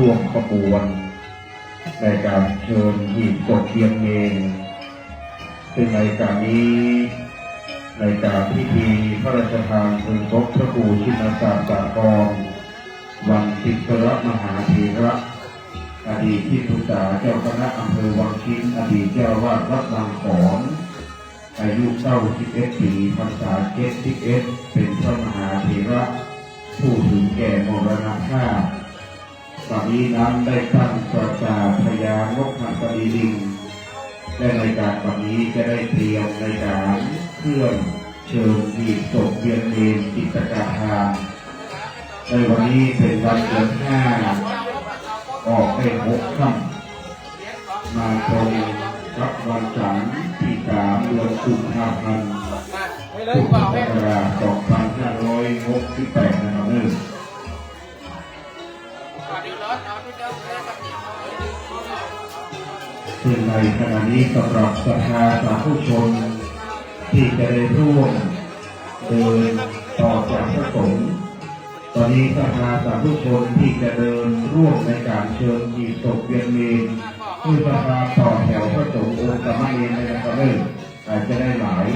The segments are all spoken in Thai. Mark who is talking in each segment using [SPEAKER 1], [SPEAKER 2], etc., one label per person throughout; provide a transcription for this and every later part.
[SPEAKER 1] ร่วมขบวนในการเชิญหีบศพเทียนเองซึ่งในการนี้ในการพิธีพระราชทานเพลิงศพพระครูชินสารสากรวังติสระมหาเถระอดีตที่ปรึกษาเจ้าคณะอำเภอวังชิ้น อดีตเจ้าวาดวัดบางขอนอายุเก้าสิบเอ็ดปีพรรษาเจ็ดสิบเอ็ดเป็นพระมหาเถระ ผู้ถึงแก่มรณภาพ ตอนนี้นั้นได้ตั้งประกาพยานกหัสดีลิงและในการวันนี้จะได้เตรียมในการเครื่องเชิญหีบศพเวียนเมนกิจการทาในวันนี้เป็นวันเดือนห้าออกได้หกค่ำมาตรงกับวันจันทร์ที่สามเดือนกุมภาพันธ์
[SPEAKER 2] ไม่เล
[SPEAKER 1] พุ
[SPEAKER 2] ย
[SPEAKER 1] ทธ
[SPEAKER 2] เปล่า
[SPEAKER 1] ศั
[SPEAKER 2] แม่
[SPEAKER 1] กราช2568นะครับเนื่อ ซึ่งในขณะนี้สำหรับสภาสาธุชน ที่จะได้ร่วมเดินต่อจากพระสงฆ์ตอนนี้สภาสาธุชนที่จะเดินร่วมในการเชิญหีบศพเวียนเมนคือสภาต่อแถวพระสงฆ์องค์สามเณรในนะครับเนื่องอาจจะได้หลาย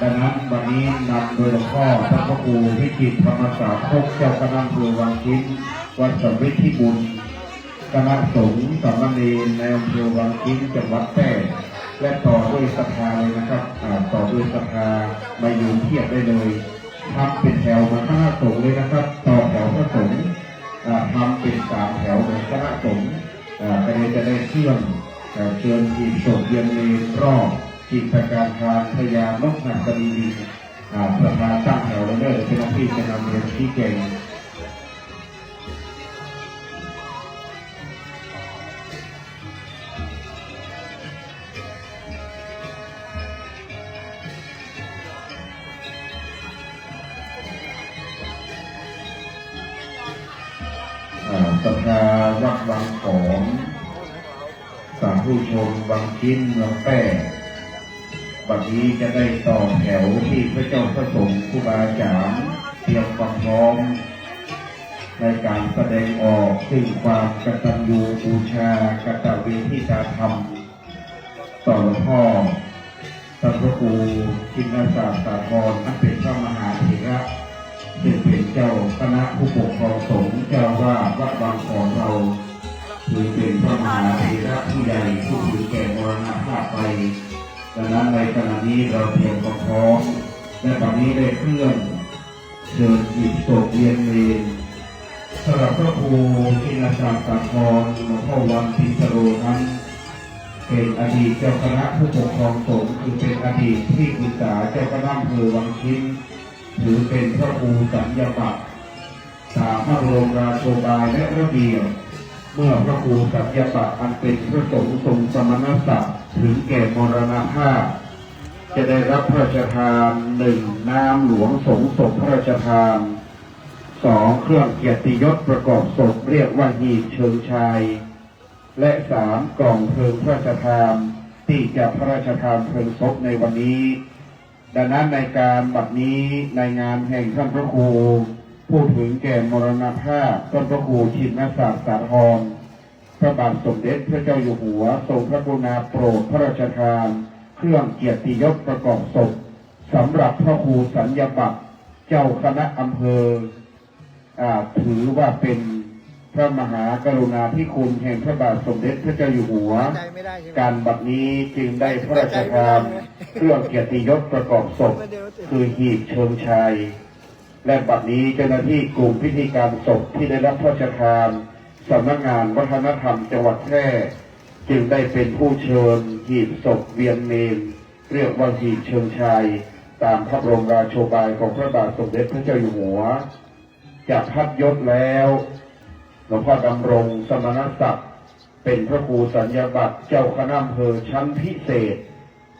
[SPEAKER 1] ดังนั้นวันนี้นำโดยหลวงพ่อพระพครูพิจิตรธรรมศาสตร์พกเจ้าคณะอำเภอวังชิ้นวัดสมฤทธิบุญ คณะสงฆ์สามเณรในอำเภอวังชิ้นจังหวัดแพร่และต่อด้วยสภาเลยนะครับต่อด้วยสภามาอยู่เทียบได้เลยทำเป็นแถวมาคณะสงฆ์เลยนะครับ ต่อแถวพระสงฆ์ทำเป็นสามแถวเหมือนคณะสงฆ์อ่าก็เลยจะได้เครื่องอ่เชิญทีมศพเยียนเนรอบจิตการทานพยานกหัสดีดีประธานตั้งแถวเลยเด้อเป็นหน้าที่จะนำเรียนที่เก่ง สภาวัดบางของสาธุชนบางชิ้นเมืองแป้วันนี้จะได้ต่อแถวที่พระเจ้าพระสงฆ์ครูบาอาจารย์เตรียมความพร้อม ในการแสดงออกซึ่งความกตัญญูบูชากตเวทิตาธรรม ต่อหลวงพ่อพระพระครูชินศาสตร์สาธรนักเป็นพระมหาเถระ ซึ่งเป็นเจ้าคณะผู้ปกครองสงฆ์เจ้าว่าวัดบางของเราถือเป็นพระมหาเถระผู้ใหญ่ผู้ถือแก่มรณภาพไปดังนั้นในขณะนี้เราเตรียมความพร้อมและตอนนี้ได้เคลื่อนเชิญอิฐศพเวียนเมนสำหรับพระครูชินศักดิ์สาครหลวงพ่อวันพิสโรนั้นเป็นอดีตเจ้าคณะผู้ปกครองสงฆ์คือเป็นอดีตที่ปรึกษาเจ้าคณะอำเภอวังชิ้น ถือเป็นพระครูสัญญาบัตรตามพระบรมราโชบายและระเบียบเมื่อพระครูสัญญาบัตรอันเป็นพระสงฆ์ทรงสมณศักดิ์ถึงแก่มรณภาพ จะได้รับพระราชทานหนึ่งน้ำหลวงสงฆ์ศพพระราชทานสองเครื่องเกียรติยศประกอบศพเรียกว่าหีบเชิงชาย และสามกล่องเพลิงพระราชทานที่จะพระราชทานเพลิงศพในวันนี้ ดังนั้นในการบัดนี้ในงานแห่งท่านพระครูผู้ถึงแก่มรณภาพท่านพระครูชินศาสตร์สาธรพระบาทสมเด็จพระเจ้าอยู่หัว ทรงพระกรุณาโปรดพระราชทาน เครื่องเกียรติยศประกอบศพสำหรับพระครูสัญญบัตรเจ้าคณะอำเภออถือว่าเป็น ระมหากรุณาธิคุณแห่งพระบาทสมเด็จพระเจ้าอยู่หัว
[SPEAKER 2] ใจไม่ได้ใช่ไหม
[SPEAKER 1] การบัดนี้จึงได้พระราชทานเครื่องเกียรติยศประกอบศพ คือหีบเชิงชายและบัดนี้เจ้าหน้าที่กลุ่มพิธีการศพที่ได้รับพระราชทานสำนักงานวัฒนธรรมจังหวัดแพร่จึงได้เป็นผู้เชิญหีบศพเวียนเมนเรียกว่าหีบเชิงชายตามพระบรมราโชบายของพระบาทสมเด็จพระเจ้าอยู่หัวจากพัดยศแล้ว หลวงพ่อดำรงสมณศักดิ์เป็นพระครูสัญญาบัตรเจ้าคณะอำเภอชั้นพิเศษ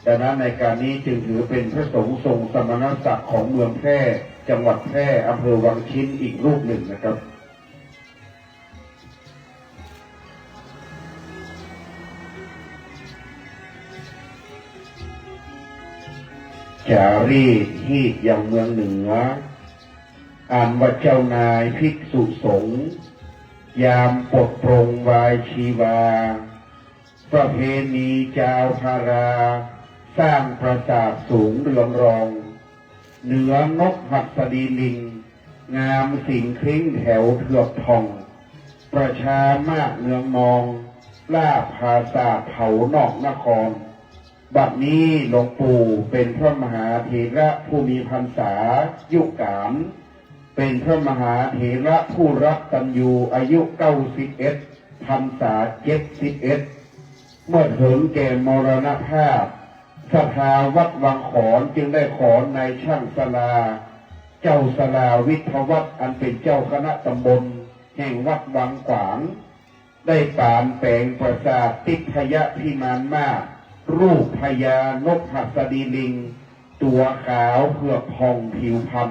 [SPEAKER 1] ดังนั้นในการนี้จึงถือเป็นพระสงฆ์ทรงสมณศักดิ์ของเมืองแพร่จังหวัดแพร่อำเภอวังชิ้นอีกรูปหนึ่งนะครับจารีตฮีดอย่างเมืองเหนืออ่านว่าเจ้านายภิกษุสงฆ์ ยามปลดปรงวายชีวา ประเพณีจาวพารา สร้างปราสาทสูงเรืองรอง เหนือนกหัสดีลิง งามสิงคลิ้งแถวเถือกทอง ประชามากเนืองมอง ล่าภาษาเผานอกนคร บัดนี้หลวงปู่เป็นพระมหาเถระผู้มีพรรษายุกาม เป็นพระมหาเถระผู้รักตัญญูอายุเก้าสิบเอ็ดพรรษาเจ็ดสิบเอ็ดเมื่อถึงแก่มรณภาพสภาวัดวังขอนจึงได้ขอนในายช่างสลา เจ้าสลาวิทวัฒน์อันเป็นเจ้าคณะตำบล แห่งวัดวังขวาง ได้ปานแปลงประสาทติพยะพิมานมาก รูปพญานกหัสดีลิง ตัวขาวเผือกพองผิวพรรณ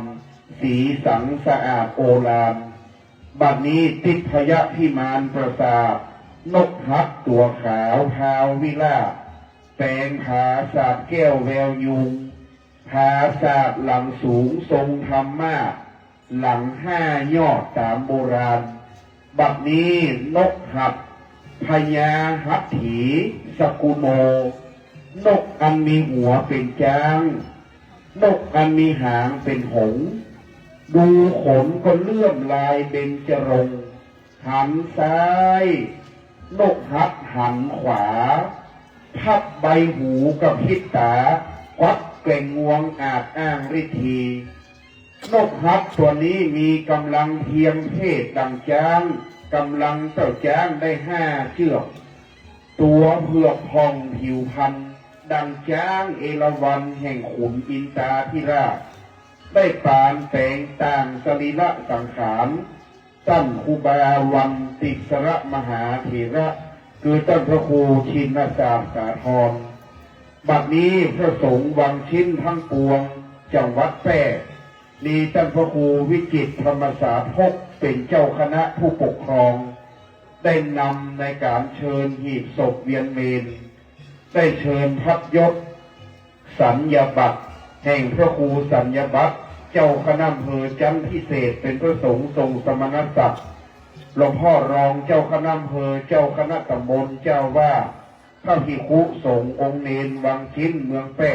[SPEAKER 1] สีสังสะอาดโอฬารบัดนี้ติพยะพิมานประสาทนกฮักตัวขาวพาววิลาแปลงผาสาดแก้วแววยุงผาศาสตร์หลังสูงทรงธรรมมากหลังห้ายอดตามโบราณ บัดนี้นกหัดพญาหัตถีสกุโม นกอันมีหัวเป็นจ้าง นกอันมีหางเป็นหงส์ ดูขนก็เลื่อมลายเป็นจรงหันซ้ายนกหัดหันขวา พับใบหูกับพิษตาควักเก่งงวงอาจอ้างฤทธีนกฮับตัวนี้มีกำลังเทียมเพศดังจ้างกำลังเจ้าจ้างได้ห้าเชือก ตัวเผือกพองผิวพันดังจ้างเอราวันแห่งขุนอินตาธิราช ได้ปานแปลงต่างสรีระสังขารตั้นคูบาวันติสระมหาเถระ คือต้นพระครูชินสามสาธรบัดนี้พระสงฆ์วังชิ้นทั้งปวง จังหวัดแพร่มีท่านพระครูวิจิตธรรมศาพกเป็นเจ้าคณะผู้ปกครอง ได้นำในการเชิญหีบศพเวียนเมน ได้เชิญพัดยศสัญญาบัตร แห่งพระครูสัญญบัตรเจ้าคณะอำเภอจันพิเศษเป็นพระสงฆ์ทรงสมณศักดิ์หลวงพ่อรองเจ้าคณะอำเภอเจ้าคณะตำบลเจ้าว่าพระภิกขุสงฆ์องค์เนนวังชิ้นเมืองแป้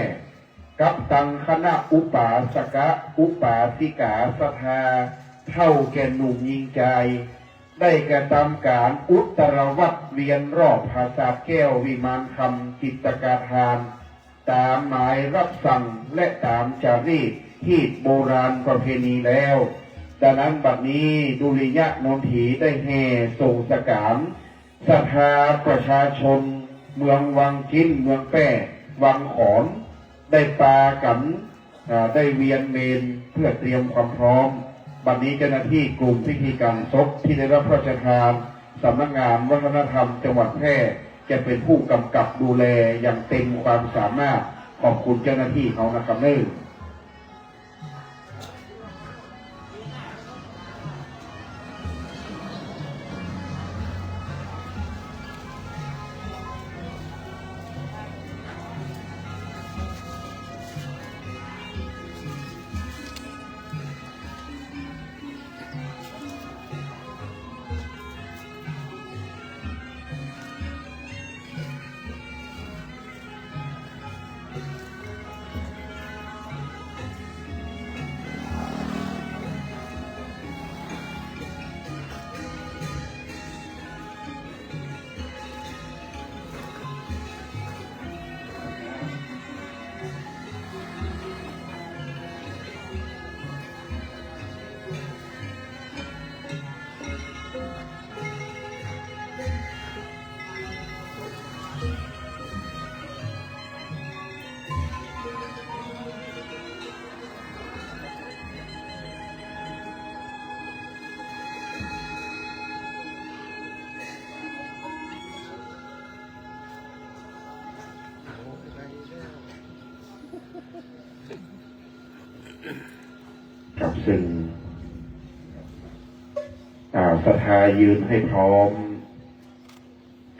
[SPEAKER 1] กับตังคณะอุปาสกะอุปาสิกาสทาเท่าแก่หนุ่มยิงใจ ได้กระทำการอุตรวัตเวียนรอบภาษาแก้ววิมานคำจิตกาทาน ตามหมายรับสั่งและตามจารีตที่โบราณประเพณีแล้ว ดังนั้นบัดนี้ดุริยะนนถีได้แห่ส่งสกามศรัทธาประชาชน เมืองวังจิ้นเมืองแป้ วังขอน ได้ปากันได้เวียนเมนเพื่อเตรียมความพร้อม บัดนี้เจ้าหน้าที่กลุ่มพิธีกรรศพที่ได้รับพระราชทานสำนักงานวัฒนธรรมจังหวัดแพร่ จะเป็นผู้กำกับดูแลอย่างเต็มความสามารถขอบคุณเจ้าหน้าที่เขานะครับเนื่อ ครับซึ่งอ่าศรัทธายืนให้พร้อม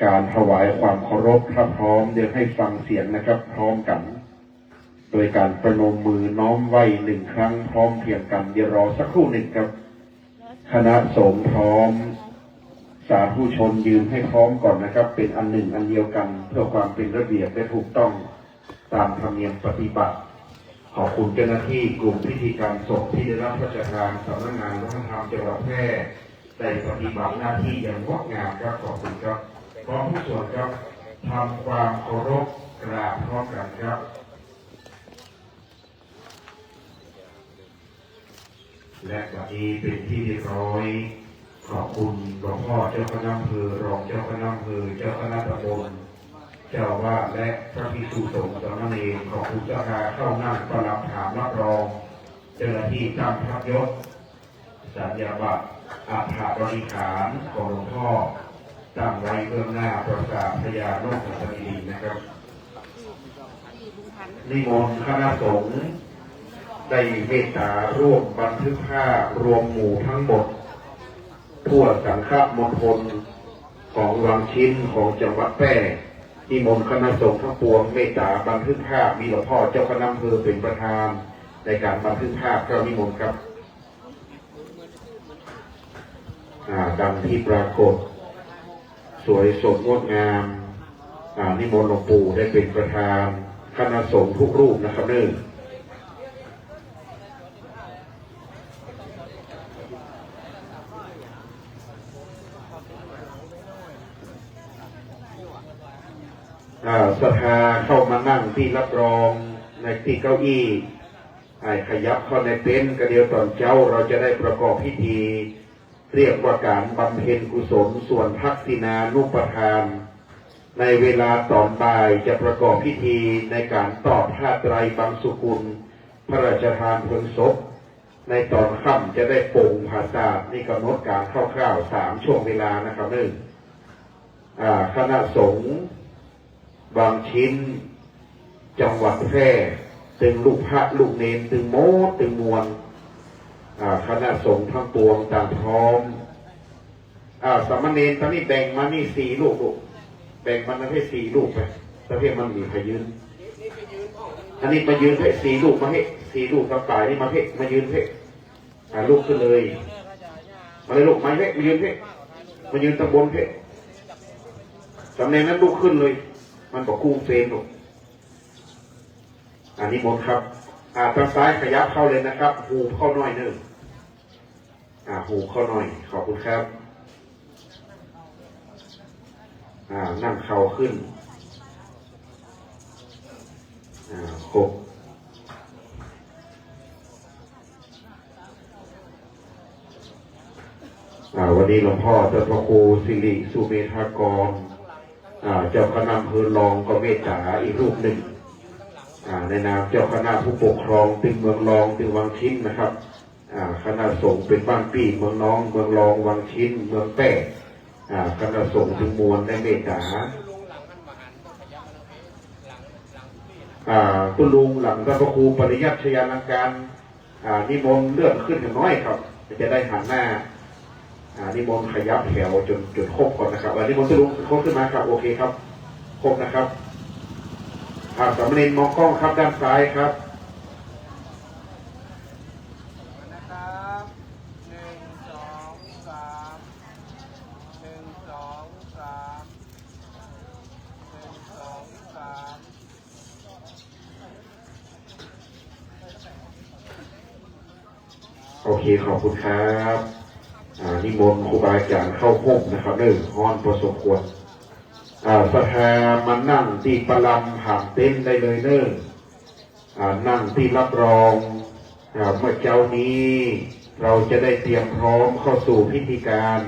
[SPEAKER 1] การถวายความเคารพถ้าพร้อมเดี๋ยวให้ฟังเสียงนะครับ พร้อมกัน โดยการประนมมือน้อมไหวหนึ่งครั้งพร้อมเพียงกันเดี๋ยวรอสักครู่หนึ่งครับ คณะสงฆ์พร้อม สาธุชนยืนให้พร้อมก่อนนะครับ เป็นอันหนึ่งอันเดียวกัน เพื่อความเป็นระเบียบและถูกต้องตามธรรมเนียมปฏิบัติ ขอบคุณเจ้าหน้าที่กลุ่มพิธีการมศพที่ได้รับราชทานสำนักงานวัฒนธรรมจังหวัดแพร่ได้ปฏิบัติหน้าที่อย่างงดงามครับขอบคุณครับพร้อมผู้ส่วนครับทำความเคารพกราบพร้อมกันครับและวันนี้เป็นที่เรียบร้อย ขอบคุณหลวงพ่อเจ้าคณะอำเภอรองเจ้าคณะอำเภอเจ้าคณะตำบล เจ้าอาวาสและพระภิกษุสงฆ์สามเณรขอบคุณเจ้าการเข้านั่งต้อนรับถามรับรอง เจ้าหน้าที่ตามพักยศสัญญาบัตรอาภาบริขารของหลวงพ่อตั้งไว้เบื้องหน้าประสาทพญาโลกสัตดีนะครับนิมนต์คณะสงฆ์ได้เมตตาร่วมบันทึกภาพรวมหมู่ทั้งหมด ทั่วสังฆมณฑลของวังชิ้นของจังหวัดแพร่ นิมนต์คณะสงฆ์ทั้งปวงเมตตาบันทึกภาพมีหลวงพ่อเจ้าคณะอำเภอเป็นประธานในการบันทึกภาพก็นิมนต์ครับดังที่ปรากฏ สวยสดงดงามนิมนต์หลวงปู่ได้เป็นประธานคณะสงฆ์ทุกรูปนะครับเนื่องอ่าสภา เข้ามานั่งที่รับรองในที่เก้าอี้ไอ้ขยับเข้าในเต็นท์กระเดียวตอนเจ้าเราจะได้ประกอบพิธี เรียกว่าการบำเพ็ญกุศลส่วนทักษินานุปทาน ในเวลาตอนบ่ายจะประกอบพิธีในการตอบผ้าไตรบางสุกุล พระราชทานเพลิงศพในตอนค่ำจะได้โป่งภาษานี่กำหนดการคร่าวๆสามช่วงเวลานะครับหนึ่งคณะสงฆ์ บางชิ้น จังหวัดแพร่ตึงลูกพระลูกเนนตึงโมดตึงมวลคณะสงฆ์ทั้งปวงต่างพร้อมอสามเณรตอนนี้แบ่งมานี่สี่ลูกลูกแบ่งมันให้สี่ลูกไปประเภทมันมีใครยืนอันนี้มายืนให้สี่ลูกมาให้สี่ลูกกับตายนี่มาให้มายืนให้อ่ลูกขึ้นเลย มาเลยลูกมาให้มายืนให้มายืนตะบนให้สำเนียงนั้นลูกขึ้นเลย มันบอกกู้เฟรมลูกอันนี้หมนต์ครับ อ่าทางซ้ายขยับเข้าเลยนะครับ หูเข้าน่อยหนึ่งอ่าหูเข้าหน่อย ขอบคุณครับ อ่านั่งเข่าขึ้น อ่าครบอ่าวันนี้หลวงพ่อเจ้าพระครูสิริสุเมธากร เจ้าคณะอำเภอรองก็เมตตาอีกรูปหนึ่งในนามเจ้าคณะผู้ปกครองตึงเมืองรองตึงวังชิ้นนะครับคณะสงฆ์เป็นบ้านปีเมืองน้อง เมืองรองวังชิ้น เมืองแป้คณะสงฆ์ถึงมวลได้เมตตาคุณลุงหลังพระครูปริยัติชยาลังการนิมนต์เลื่อนขึ้นกันน้อยครับ จะได้หันหน้า นิมนต์ขยับแถวจนจนครบก่อนนะครับอ่านิมนต์คุณลุงครบขึ้นมาครับโอเคครับ ครบนะครับอ่าสามเณรมองกล้องครับด้านซ้ายครับ
[SPEAKER 2] นะครับหนึ่งสองสามหนึ่งสองสามหนึ่งสองสาม
[SPEAKER 1] โอเค ขอบคุณครับอ่า นิมนต์ครูบาอาจารย์เข้าห้องนะครับเรื่องฮ้อนประสบควรอ่าสภามานั่งที่ประลำห่างเต้นได้เลยเนิ่งอ่านั่งที่รับรองเมื่อเจ้านี้เราจะได้เตรียมพร้อมเข้าสู่พิธีการ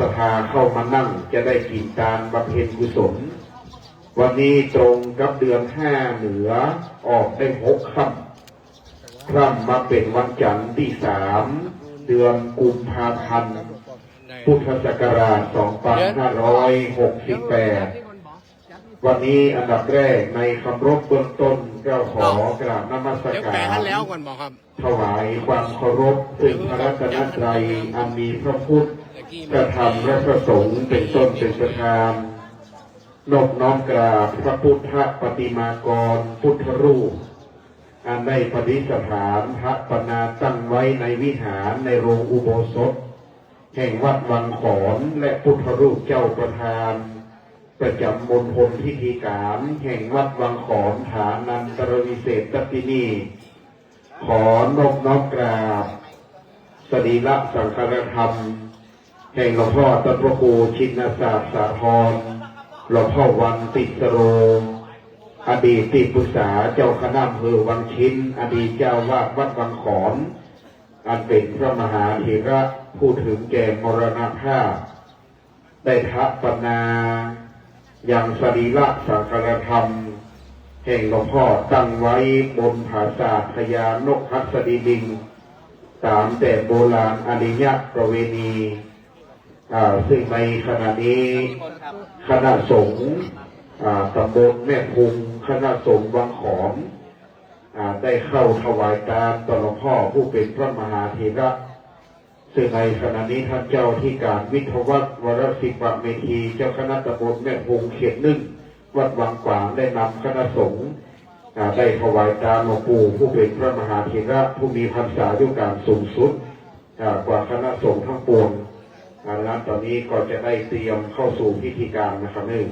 [SPEAKER 1] สภาเข้ามานั่งจะได้กินการบำเพ็ญกุศล วันนี้ตรงกับเดือนห้าเหนือออกได้หกค่ำค่ำมาเป็นวันจันทร์ที่สาม เดือนกุมภาพันธ์พุทธศักราช 2568 วันนี้อันดับแรกในคำรบเบื้องต้นก็ขอกราบนมัสการถวายความเคารพซึ่งพระรัตนตรัยอันมีพระพุทธพระธรรมและพระสงฆ์เป็นต้นเป็นประธานนอบน้อมกราบพระพุทธปฏิมากรพุทธรูป อันได้ประดิษฐานพระปนาตั้งไว้ในวิหารในโรงอุโบสถ แห่งวัดวังขอนและพุทธรูปเจ้าประธาน ประจำมณฑลพิธีการแห่งวัดวังขอนฐานันตรวิเศษตัปปินีขอนบน้อมกราบสรีระสังฆธรรม แห่งหลวงพ่อต้นพระคูชินศาสตร์สาธรหลวงพ่อวันติสโร อดีตที่ปรึกษาเจ้าคณะอำเภอวังชินอดีตเจ้าวาดวัดวังขอนอันเป็นพระมหาเถระผู้ถึงแก่มรณภาพได้ทัปนาอย่างสรีระสังฆธรรม แห่งหลวงพ่อตั้งไว้บนผาศาสพญานกฮัสดีลิงตามแต่โบราณอริยประเวณีอ่าซึ่งในขณะนี้
[SPEAKER 2] ค
[SPEAKER 1] ณะสงฆ์ตำบลแม่พุง คณะสงฆ์วังขอมอ่าได้เข้าถวายตามต่อหลวงพ่อผู้เป็นพระมหาเถระซึ่งในขณะนี้ท่านเจ้าที่การวิทวัฒน์วรศิปะเมธีเจ้าคณะตำบลแม่พงเขตหนึ่งวัดวังกวางได้นำคณะสงฆ์ได้ถวายตามหลวงปู่ผู้เป็นพระมหาเถระผู้มีพรรษาด้วยการสูงสุดกว่าคณะสงฆ์ทั้งปวงดังนั้นตอนนี้ก็จะได้เตรียมเข้าสู่พิธีการนะครับนึ่ง